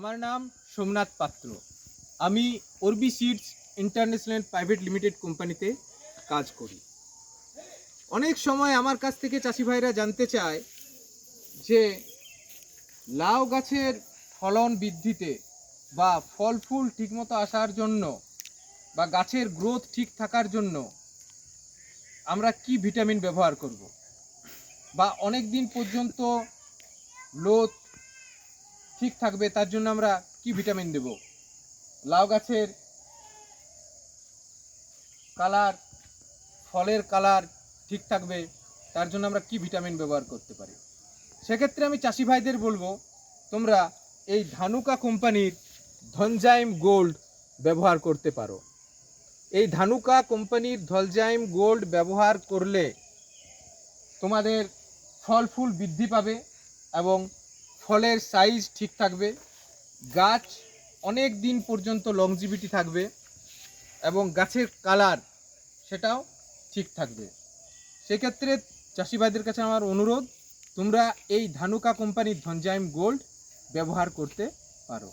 আমার নাম সোমনাথ পাত্র। আমি Orbi Seeds International Private Limited কোম্পানিতে কাজ করি। অনেক সময় আমার কাছ থেকে চাষি ভাইরা জানতে চায় যে লাউ গাছের ফলন বৃদ্ধিতে বা ফল ফুল ঠিকমতো আসার জন্য বা গাছের গ্রোথ ঠিক থাকার জন্য আমরা কি ভিটামিন ব্যবহার করব? বা অনেক দিন পর্যন্ত লোদ ঠিক থাকবে, তার জন্য আমরা কি ভিটামিন দেব? লাউ গাছের কালার ফলের কালার ঠিক থাকবে, তার জন্য আমরা কি ভিটামিন ব্যবহার করতে পারি? সেক্ষেত্রে আমি চাষি ভাইদের বলব, তোমরা এই ধানুকা কোম্পানির ধনজাইম গোল্ড ব্যবহার করতে পারো। এই ধানুকা কোম্পানির ধলজাইম গোল্ড ব্যবহার করলে তোমাদের ফল ফুল বৃদ্ধি পাবে এবং ফলের সাইজ ঠিক থাকবে। গাছ অনেক দিন পর্যন্ত লংজিভিটি থাকবে এবং গাছের কালার সেটাও ঠিক থাকবে। সেক্ষেত্রে চাষি ভাইদের কাছে আমার অনুরোধ, তোমরা এই ধানুকা কোম্পানির ধনজাইম গোল্ড ব্যবহার করতে পারো।